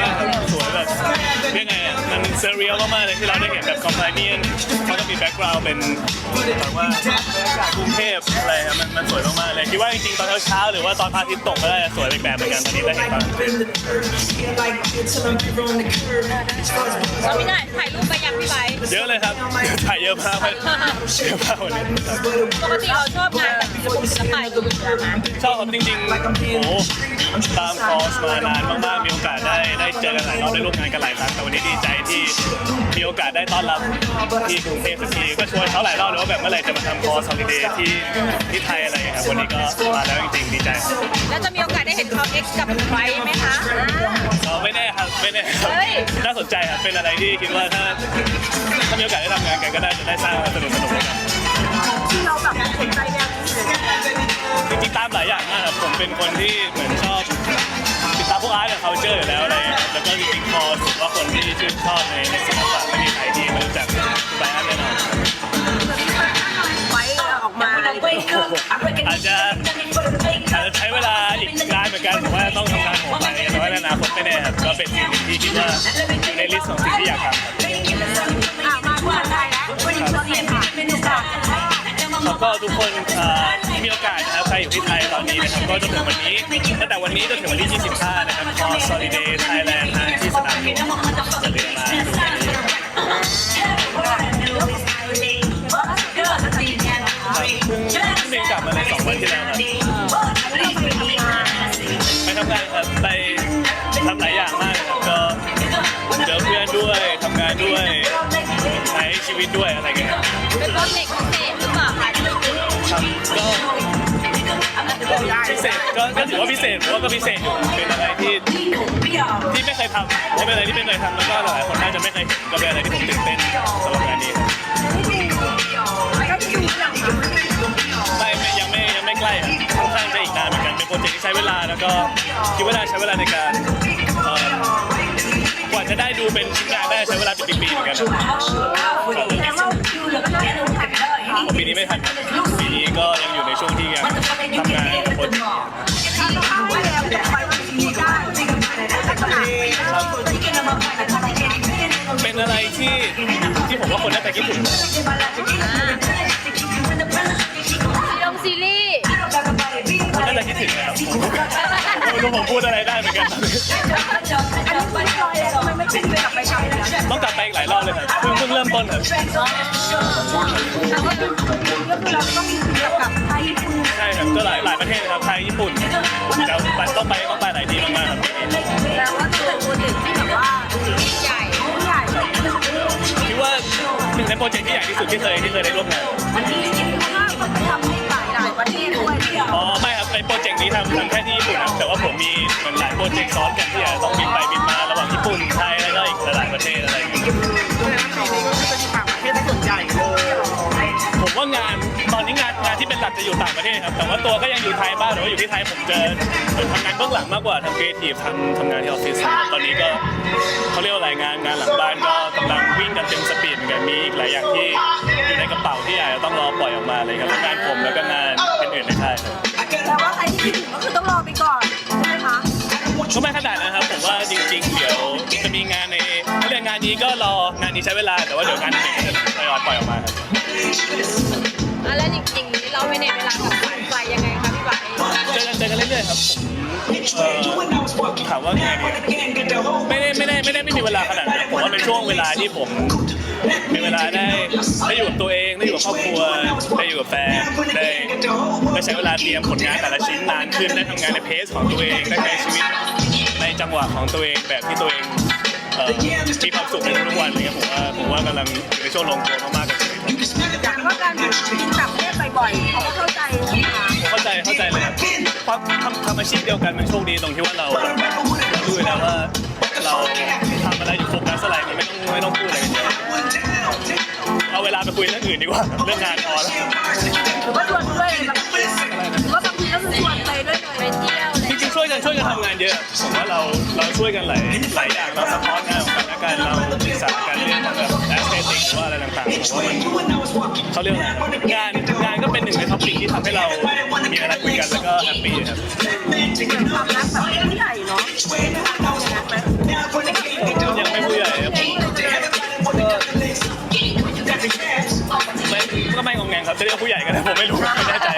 yeah. เซเรียลมากๆเลยที่เราได้เห็นแบบคอมพานีนเขาก็มีแบ็กกราวด์เป็นแบบว่าจากกรุงเทพอะไรครับมันมันสวยมากๆเลยคิดว่าจริงๆตอนเช้าๆหรือว่าตอนพระอาทิตย์ตกก็ได้สวยอีกแบบเหมือนกันตอนนี้ได้เห็นตอนเราไม่ได้ถ่ายรูปไปยังพี่ไบร์เยอะเลยครับถ่ายเยอะมากเยอะมากวันนี้ปกติเราชอบงานแบบศิลปศิลปะอยู่แล้วนะชอบครับจริงๆโอ้โหตามคอร์สมานานมากๆมีโอกาสได้ได้เจอกันหลายรอบได้ร่วมงานกันหลายครั้งแต่วันนี้ดีใจที่มีโอกาสได้ต้อนรับที่กรุงเทพสักทีก็ชวนเขาหลายรอบเลยว่าแบบเมื่อไหร่จะมาทำคอร์สฮอลิเดย์ที่ที่ไทยอะไรอย่างเงี้ยครับวันนี้ก็มาแล้วจริงๆดีใจแล้วจะมีโอกาสได้เห็นเขาเอ็กซ์กับไบร์ทไหมคะก็ไม่แน่ครับไม่แน่ครับเฮ้ยน่าสนใจครับเป็นอะไรที่คิดว่าถ้าถ้ามีโอกาสได้ทำงานกันก็น่าจะได้สร้างสนุกสนุกๆกันที่เราแบบสนใจแนวนี้เลยจริงๆตามหลายอย่างมากครับผมเป็นคนที่เหมือนชอบติดตามพวกอาร์ตกับ culture อยู่แล้วอะไรอย่างเงี้ย แล้วก็จริงๆพอถือว่าคนที่ชื่นชอบในในศิลปะไม่มีใครที่ไม่รู้จักไบอันแน่นอนไว้ออกมาอาจจะอาจจะใช้เวลาอีกนานเหมือนกันผมว่าต้องทำงานของไปแต่ว่าในอนาคตไม่แน่ครับก็เป็นสิ่งหนึ่งที่คิดว่าในลิสต์ของสิ่งที่อยากทำครับ อะมาเมืองไทย ก็ทุกคนอ่อที่มีโอกาสนะครับใครอยู่ที่ไทยตอนนี้นะครับก็จนถึงวันนี้ตั้งแต่วันนี้จนถึงวันที่ 25 นะครับคอ Soliday Thailand นะที่สนามหลวงอย่าลืมมาดูกันเยอะครับ เพิ่งกลับมาเลยสองวันที่แล้วครับ ไปทำงานครับไปทำหลายอย่างมากครับก็เจอเพื่อนด้วยทำงานด้วยใช้ชีวิตด้วยอะไรเงี้ยครับ เป็นโปรเจกต์พิเศษหรือเปล่าคะ เศษก็ก็ถือว่าพิเศษผมว่าก็พิเศษอยู่เป็นอะไรที่ที่ไม่เคยทำและเป็นอะไรที่ไม่เคยทำแล้วก็หลายๆคนน่าจะไม่เคยเห็นก็เป็นอะไรที่ผมตื่นเต้นสำหรับงานนี้ครับก็ดูอย่างค่ะไม่ไม่ยังไม่ยังไม่ใกล้ครับค่อนข้างจะอีกนานเหมือนกันเป็นโปรเจกต์ที่ใช้เวลาแล้วก็คิดว่าน่าใช้เวลาในการเอ่อกว่าจะได้ดูเป็นชิ้นงานได้ใช้เวลาเป็นปีๆเหมือนกันครับแต่ว่าดูแล้วก็น่าจะดูถ่ายได้ค่ะผมปีนี้ไม่ทันครับปีนี้ก็ยังอยู่ในช่วงที่ยังทำงานาคนน่าจะคิดถึงซีรงซีรีส์คนน่าจะคิดถึงนะครับไม่รู้ผมพูดอะไรได้เหมือนกัน อันนี้ไม่ลอยแล้วทำไมไม่ขึ้นไปกับไปทำเลยต้องกลับไปอีกหลายรอบเลยครับเพิ่งเพิ่งเริ่มต้นครับแล้วก็เราต้องกลับไทยญี่ปุ่นใช่ครับก็หลายหลายประเทศครับไทยญี่ปุ่นจะไปต้องไปต้อง โปรเจกต์ที่ใหญ่ที่สุดที่เคยที่เคยได้ร่วมงานมันมีจริงๆเพราะว่ามันทำให้หลายหลายประเทศด้วยที่เราอ๋อไม่ครับในโปรเจกต์นี้ทำทำแค่ที่ญี่ปุ่นครับแต่ว่าผมมีเหมือนหลายโปรเจกต์ซ้อนกันที่อาจจะต้องบินไปบินมาระหว่างญี่ปุ่นไทยแล้วก็อีกหลายๆประเทศอะไร หลักจะอยู่ต่างประเทศครับ แต่ว่าตัวก็ยังอยู่ไทยบ้างแต่ว่าอยู่ที่ไทยผมเจอเหมือนทำงานเบื้องหลังมากกว่าทำครีเอทีฟทำทำงานที่ออฟฟิศครับตอนนี้ก็เขาเรียกว่าอะไรงานงานหลังบ้านก็กำลังวิ่งกันเต็มสปีดเหมือนกันมีอีกหลายอย่างที่อยู่ในกระเป๋าที่อาจจะต้องรอปล่อยออกมาเลยครับทั้งงานผมแล้วก็งานอื่นๆในค่ายครับแต่ว่าใครที่คิดถึงก็คือต้องรอไปก่อนใช่ไหมคะก็ไม่ขนาดนะครับผมว่าจริงๆ เดี๋ยวจะมีงานในเรื่องงานนี้ก็รองานนี้ใช้เวลาแต่ว่าเดี๋ยวงานอื่นๆจะทยอยปล่อยออกมาครับ อะแล้วจริงๆนี่เราไม่เนตเวลากับฝันไกลยังไงคะพี่ไบร์ทเจอกันเจอกันเรื่อยๆครับผมเอ่อถามว่าไงเนี่ยไม่ได้ไม่ได้ไม่ได้ไม่มีเวลาขนาดนั้นผมว่าเป็นช่วงเวลาที่ผมมีเวลาได้ได้อยู่กับตัวเองได้อยู่กับครอบครัวได้อยู่กับแฟนได้ได้ใช้เวลาเตรียมผลงานแต่ละชิ้นนานขึ้นได้ทำงานในเพสของตัวเองได้ใช้ชีวิตในจังหวะของตัวเองแบบที่ตัวเองเอ่อมีความสุขในทุกๆวันอะไรเงี้ยผมว่าผมว่ากำลังอยู่ในช่วงลงตัวมากๆกับ ชีวิตครักว่าการบินต่างประเทศบ่อยๆเขาก็เข้าใจนะคะเข้าใจเข้าใจเลยครับความทำทำอาชีพเดียวกันมันโชคดีตรงที่ว่าเราเรารู้อยู่แล้วว่าเราทำอะไรอยู่โฟกัสอะไรมันไม่ต้องไม่ต้องพูดอะไรกันเยอะเอาเวลาไปคุยเรื่องอื่นดีกว่าเรื่องงานพอแล้วหรือว่าชวนด้วยบางทีหรือว่าบางทีก็คือชวนไปด้วยไปเที่ยวเลยจริงๆช่วยกันช่วยกันทำงานเยอะผมว่าเราเราช่วยกันหลายหลายอย่างเราสปอร์ตงานของกันและกันเราศึกษากัน รือว่าอะไรต่างๆผมว่เขาเรียกอะงานงานก็เป็นหนึ่งในท็อปิกที่ทำให้เรามีอะไรคุยกันแล้วก็แฮปปี้ครับความรักแบบผู้ใหญ่เนาะยังไม่ผู้ใหญ่ครับก็ไม่งงแงงครับจะเรียกผู้ใหญ่กันนะผมไม่รู้ไม่แน่ใจ